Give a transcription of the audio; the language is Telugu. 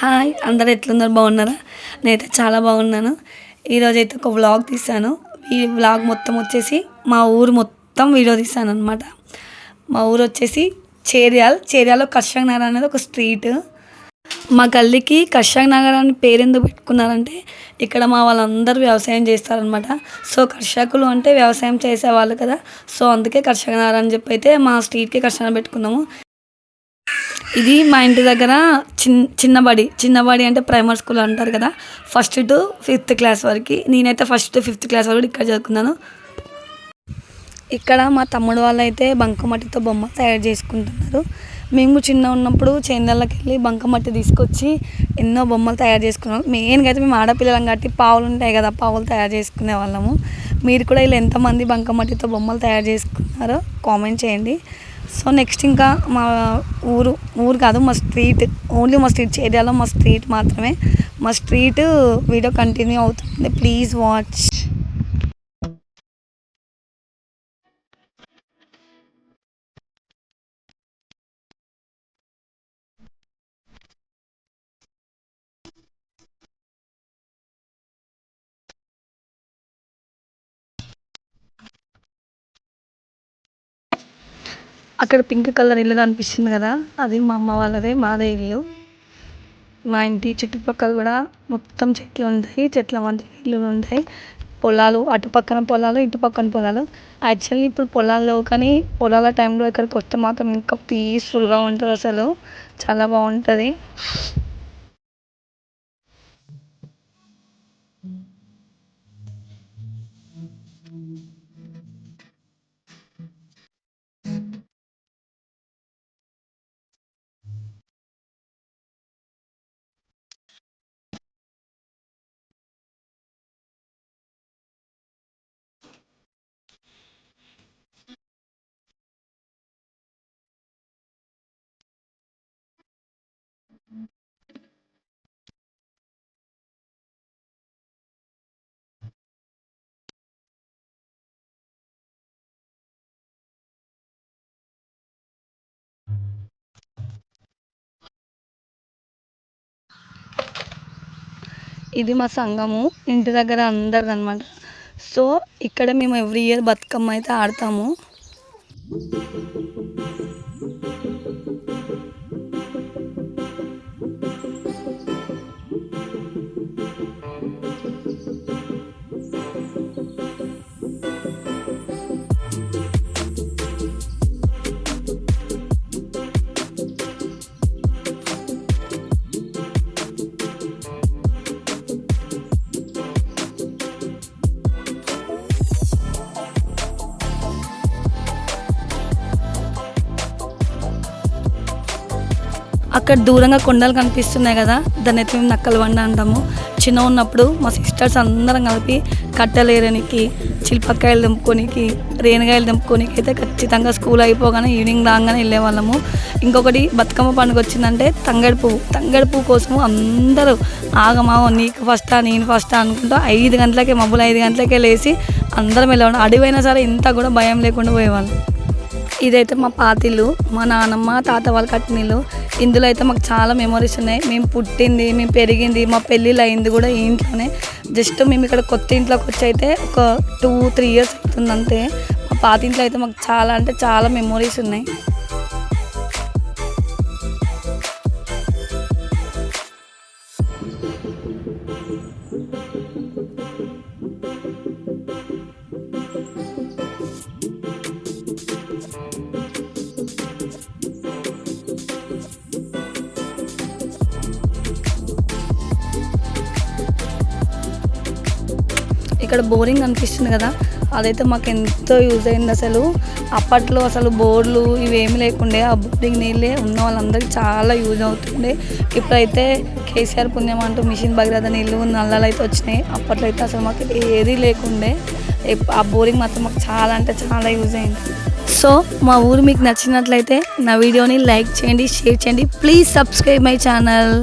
హాయ్ అందరు ఎట్లున్నారు? బాగున్నారా? నేనైతే చాలా బాగున్నాను. ఈరోజు అయితే ఒక వ్లాగ్ తీసాను ఈ వ్లాగ్ మొత్తం వచ్చేసి మా ఊరు మొత్తం వీడియో తీసాను అనమాట మా ఊరు వచ్చేసి చేర్యాల్. చేర్యాలో కర్షక్ నగర్ అనేది ఒక స్ట్రీట్. మా గల్లీకి కర్షక్ నగర్ అని పేరు ఎందుకు పెట్టుకున్నారంటే ఇక్కడ మా వాళ్ళందరూ వ్యవసాయం చేస్తారనమాట సో కర్షకులు అంటే వ్యవసాయం చేసేవాళ్ళు కదా. సో అందుకే కర్షక నగర్ అని చెప్పి అయితే మా స్ట్రీట్కి కర్షణ పెట్టుకున్నాము. ఇది మా ఇంటి దగ్గర చిన్ చిన్నబడి చిన్నబడి అంటే ప్రైమరీ స్కూల్ అంటారు కదా. ఫస్ట్ టు ఫిఫ్త్ క్లాస్ వరకు. నేనైతే ఫస్ట్ టు ఫిఫ్త్ క్లాస్ వరకు ఇక్కడ చదువుకున్నాను. ఇక్కడ మా తమ్ముడు వాళ్ళు అయితే బంకమట్టితో బొమ్మ తయారు చేసుకుంటున్నారు. మేము చిన్న ఉన్నప్పుడు చేందళ్ళకి వెళ్ళి బంకమట్టి తీసుకొచ్చి ఎన్నో బొమ్మలు తయారు చేసుకున్నాం. మెయిన్గా అయితే మేము ఆడపిల్లలం కాబట్టి పావులు ఉంటాయి కదా పావులు తయారు చేసుకునే వాళ్ళము. మీరు కూడా ఇలా ఎంతమంది బంకమట్టితో బొమ్మలు తయారు చేసుకున్నారో కామెంట్ చేయండి. సో నెక్స్ట్ ఇంకా మా ఊరు ఊరు కాదు మా స్ట్రీట్ ఓన్లీ మా స్ట్రీట్ ఏరియాలో మా స్ట్రీట్ మాత్రమే. మా స్ట్రీట్ వీడియో కంటిన్యూ అవుతుంది. Please watch. అక్కడ పింక్ కలర్ ఇల్లు కనిపిస్తుంది కదా అది మా అమ్మ వాళ్ళదే మాదే ఇల్లు. మా ఇంటి చుట్టుపక్కల కూడా మొత్తం చెట్లు ఉంటాయి చెట్ల మధ్య ఇల్లు ఉంటాయి. పొలాలు అటు పక్కన పొలాలు ఇటు పక్కన పొలాలు. యాక్చువల్లీ ఇప్పుడు పొలాల్లో కానీ పొలాల టైంలో ఇక్కడికి వస్తే మాత్రం ఇంకా పీస్ఫుల్గా ఉంటుంది అసలు. చాలా బాగుంటుంది. ఇది మా సంఘము ఇంటి దగ్గర అందరిది అనమాట సో ఇక్కడ మేము ఎవ్రీ ఇయర్ బతుకమ్మ అయితే ఆడతాము. అక్కడ దూరంగా కొండలు కనిపిస్తున్నాయి కదా దాన్ని అయితే మేము నక్కల బండ అంటాము. చిన్న ఉన్నప్పుడు మా సిస్టర్స్ అందరం కలిపి కట్టలేరనికి చిల్పక్కాయలు దింపుకోనికి రేణగాయలు దింపుకోనికి అయితే ఖచ్చితంగా స్కూల్ అయిపోగానే ఈవినింగ్ రాగానే వెళ్ళేవాళ్ళము. ఇంకొకటి బతుకమ్మ పండుగ వచ్చిందంటే తంగడి పువ్వు. తంగడి పువ్వు కోసము అందరూ ఆగమాగ నీకు ఫస్టా నేను ఫస్టా అనుకుంటూ ఐదు గంటలకే మబ్బులు ఐదు గంటలకే లేచి అందరం వెళ్ళేవాళ్ళం. అడివైనా సరే ఇంత కూడా భయం లేకుండా పోయేవాళ్ళం. ఇదైతే మా పాతిల్లు మా నాన్నమ్మ తాత వాళ్ళు కట్టిన ఇల్లు ఇందులో అయితే మాకు చాలా మెమరీస్ ఉన్నాయి. మేము పుట్టింది మేము పెరిగింది మా పెళ్ళిళ్ళు అయింది కూడా ఈ ఇంట్లోనే. జస్ట్ మేము ఇక్కడ కొత్త ఇంట్లోకి వచ్చి అయితే ఒక టూ త్రీ ఇయర్స్ అవుతుంది అంతే మా పాత ఇంట్లో అయితే మాకు చాలా అంటే చాలా మెమరీస్ ఉన్నాయి. ఇక్కడ బోరింగ్ అనిపిస్తుంది కదా అదైతే మాకు ఎంతో యూజ్ అయింది అసలు. అప్పట్లో అసలు బోర్లు ఇవేమి లేకుండే ఆ బోరింగ్ నీళ్ళే ఉన్న వాళ్ళందరికీ చాలా యూజ్ అవుతుండే. ఇప్పుడైతే కేసీఆర్ పుణ్యం అంటూ మిషన్ భగీరథ నీళ్ళు నల్లలు అయితే వచ్చినాయి. అప్పట్లో అయితే అసలు మాకు ఏది లేకుండే. ఆ బోరింగ్ మాత్రం మాకు చాలా అంటే చాలా యూజ్ అయింది. సో మా ఊరు మీకు నచ్చినట్లయితే నా వీడియోని లైక్ చేయండి షేర్ చేయండి. Please subscribe my channel.